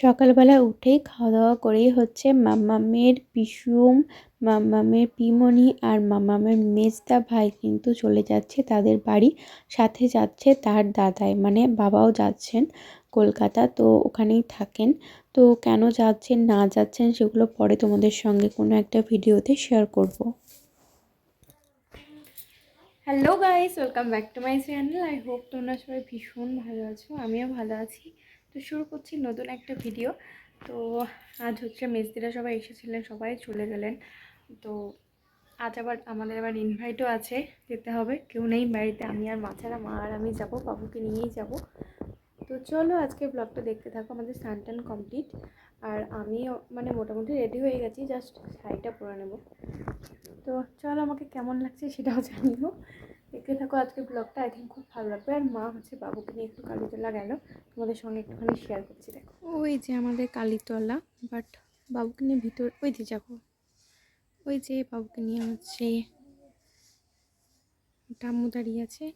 সকালবেলা উঠেই খাওয়া দাওয়া করেই হচ্ছে মাম্মামের পিসুম মাম্মামের পিমনি আর মাম্মামের মেজদা ভাই কিন্তু চলে যাচ্ছে তাদের বাড়ি। সাথে যাচ্ছে তার দাদাই মানে বাবাও যাচ্ছেন কলকাতা, তো ওখানেই থাকেন। তো কেন যাচ্ছেন, না যাচ্ছেন সেগুলো পরে তোমাদের সঙ্গে কোনো একটা ভিডিওতে শেয়ার করব। Hello guys welcome back to my channel I hope তোমরা সবাই ভীষণ ভালো আছো, আমিও ভালো আছি। তো শুরু করছি নতুন একটা ভিডিও। তো আজ হচ্ছে মেজদিরা সবাই এসেছিলেন, সবাই চলে গেলেন। তো আজ আবার আমাদের আবার ইনভাইটও আছে, যেতে হবে। কেউ নেই বাড়িতে, আমি আর মা ছাড়া, মা আর আমি যাব, বাবুকে নিয়েই যাব। তো চলো আজকে ব্লগটা দেখতে থাকো, আমাদের স্নান টান কমপ্লিট আর আমিও মানে মোটামুটি রেডি হয়ে গেছি জাস্ট শাড়িটা পরে নেব। তো চলো আমাকে কেমন লাগছে সেটাও জানিও। দেখতে থাকো আজকে ব্লগটা আই থিঙ্ক খুব ভালো লাগবে। আর মা হচ্ছে বাবুকে নিয়ে একটু কালীতলা গেল। তোমাদের সঙ্গে একটুখানি শেয়ার করছি, দেখো। ওই যে আমাদের কালীতলা বাট বাবুকে নিয়ে ভিতর, ওই যে যাব ওই যে বাবুকে নিয়ে হচ্ছে টাম্মু দাঁড়িয়ে আছে।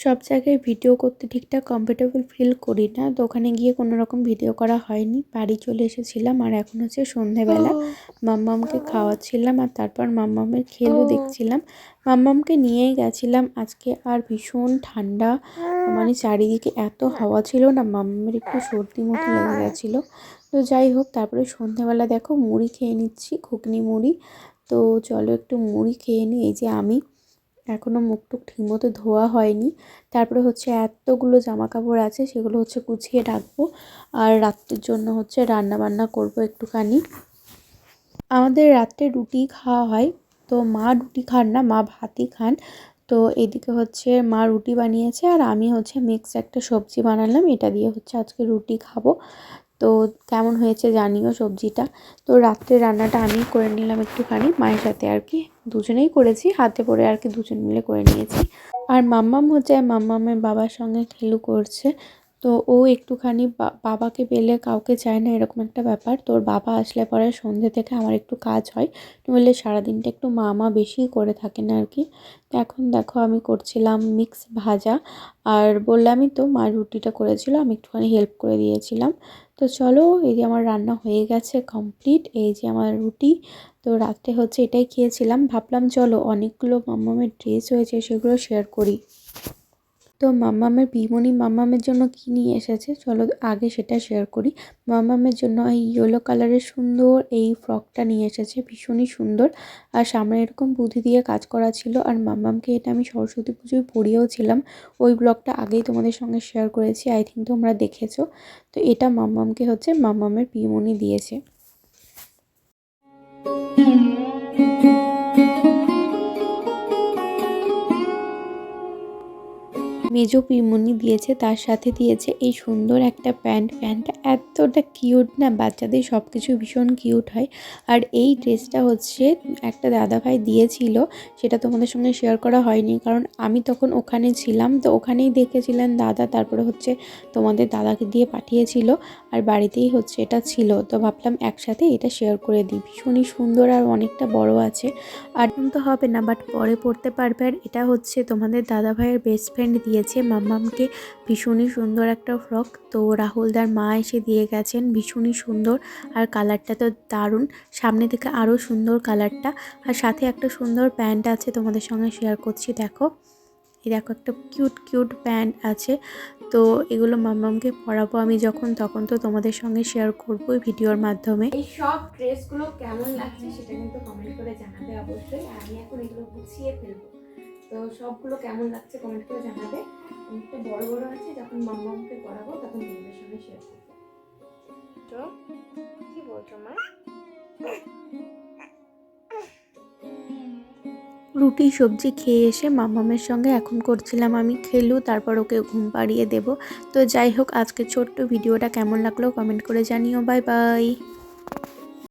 সব জায়গায় ভিডিও করতে ঠিকঠাক কমফোর্টেবল ফিল করি না। তো ওখানে গিয়ে কোনো রকম ভিডিও করা হয়নি। বাড়ি চলে এসেছিলাম আর এখন হচ্ছে সন্ধেবেলা। মাম্মামকে খাওয়াচ্ছিলাম আর তারপর মাম্মামের খেলও দেখছিলাম। মাম্মামকে নিয়েই গেছিলাম। আজকে আর ভীষণ ঠান্ডা। মানে চারিদিকে এত হাওয়া ছিল না মাম্মামের একটু সর্দি মতো লেগে গেছিল। তো যাই হোক তারপরে সন্ধেবেলা দেখো মুড়ি খেয়ে নিচ্ছি ঘুগনি মুড়ি। তো চলো একটু মুড়ি খেয়ে নিই। এই যে আমি। এখনও মুখ টুক ঠিকমতো ধোয়া হয়নি। তারপরে হচ্ছে এতগুলো জামা কাপড় আছে, সেগুলো হচ্ছে গুছিয়ে রাখব। আর রাত্রের জন্য হচ্ছে রান্না বান্না করব একটুখানি। আমাদের রাত্রে রুটি খাওয়া হয়, তো মা রুটি খান না, মা ভাতই খান। তো এদিকে হচ্ছে মা রুটি বানিয়েছে, আর আমি হচ্ছে মিক্স একটা সবজি বানালাম, এটা দিয়ে হচ্ছে আজকে রুটি খাব। তো কেমন হয়েছে জানিও সবজিটা। তো রাত্রে রান্নাটা আমি করে নিলাম একটুখানি, মায়ের সাথে আর কি। দুজনেই করেছি, হাতে পরে আর কি দুজন মিলে করে নিয়েছি। আর মাম্মাম হচ্ছে, মাম্মামের বাবার সঙ্গে খেলু করছে। তো ও একটুখানি বাবাকে পেলে কাউকে চায় না, এরকম একটা ব্যাপার। তোর বাবা আসলে পরে সন্ধ্যে থেকে আমার একটু কাজ হয়। নইলে সারাদিনটা একটু মামা বেশি করে থাকেন আর কি। তো এখন দেখো আমি করছিলাম মিক্স ভাজা। আর বললামই তো, মা রুটিটা করেছিল, আমি একটুখানি হেল্প করে দিয়েছিলাম। তো চলো, এই যে আমার রান্না হয়ে গেছে কমপ্লিট এই যে আমার রুটি। তো রাত্রে হচ্ছে এটাই খেয়েছিলাম। ভাবলাম চলো অনেকগুলো মামামের ড্রেস হয়েছে সেগুলো শেয়ার করি। তো মাম্মামের পিমনি মাম্মামের জন্য কী নিয়ে এসেছে? চলো আগে সেটা শেয়ার করি। মাম্মামের জন্য এই ইয়েলো কালারের সুন্দর এই ফ্রকটা নিয়ে এসেছে, ভীষণই সুন্দর। আর সামনে এরকম বুদ্ধি দিয়ে কাজ করা ছিল আর মাম্মামকে এটা আমি সরস্বতী পুজোয় পড়িয়েও ছিলাম। ওই ব্লগটা আগেই তোমাদের সঙ্গে শেয়ার করেছি আই থিঙ্ক তোমরা দেখেছ। তো এটা মাম্মামকে হচ্ছে মাম্মামের পিমনি দিয়েছে। মেজো পিমনি দিয়েছে, তার সাথে দিয়েছে এই সুন্দর একটা প্যান্ট। প্যান্টটা এতটা কিউট না, বাচ্চাদের সব কিছু ভীষণ কিউট হয়। আর এই ড্রেসটা হচ্ছে একটা দাদাভাই দিয়েছিল, সেটা তোমাদের সঙ্গে শেয়ার করা হয়নি, কারণ আমি তখন ওখানে ছিলাম, তো ওখানেই দেখেছিলেন দাদা, তারপরে হচ্ছে তোমাদের দাদাকে দিয়ে পাঠিয়েছিল, আর বাড়িতেই হচ্ছে এটা ছিল। তো ভাবলাম একসাথে এটা শেয়ার করে দিই। ভীষণই সুন্দর আর অনেকটা বড় আছে। আর তো হবে না বাট পরে পড়তে পারবে। আর এটা হচ্ছে তোমাদের দাদাভাইয়ের বেস্ট ফ্রেন্ড দিয়ে দিয়েছে মাম্মামকে। ভীষণই সুন্দর একটা ফ্রক তো রাহুলদার মা এসে দিয়ে গেছেন ভীষণই সুন্দর। আর কালারটা তো দারুণ। সামনে থেকে আরও সুন্দর কালারটা আর সাথে একটা সুন্দর প্যান্ট আছে তোমাদের সঙ্গে শেয়ার করছি, দেখো। এই দেখো একটা কিউট কিউট প্যান্ট আছে। তো এগুলো মাম্মামকে পরাবো আমি যখন, তখন তো তোমাদের সঙ্গে শেয়ার করব ভিডিওর মাধ্যমে। এই সব ড্রেসগুলো কেমন লাগছে সেটা কিন্তু কমেন্ট করে জানাবে অবশ্যই। আমি এখন এগুলো গুছিয়ে ফেলব। তো সবগুলো কেমন লাগছে কমেন্ট করে জানাবে। অনেকটা বড় বড় আছে যখন মাম্মামকে পড়াবো তখন তোমাদের সঙ্গে শেয়ার করব। তো কি বলছো মা? রুটি সবজি খেয়ে এসে মামামের সঙ্গে এখন করছিলাম আমি খেলু তারপর ওকে ঘুম পাড়িয়ে দেব। তো যাই হোক আজকে ছোট্ট ভিডিওটা কেমন লাগল কমেন্ট করে জানিও। Bye bye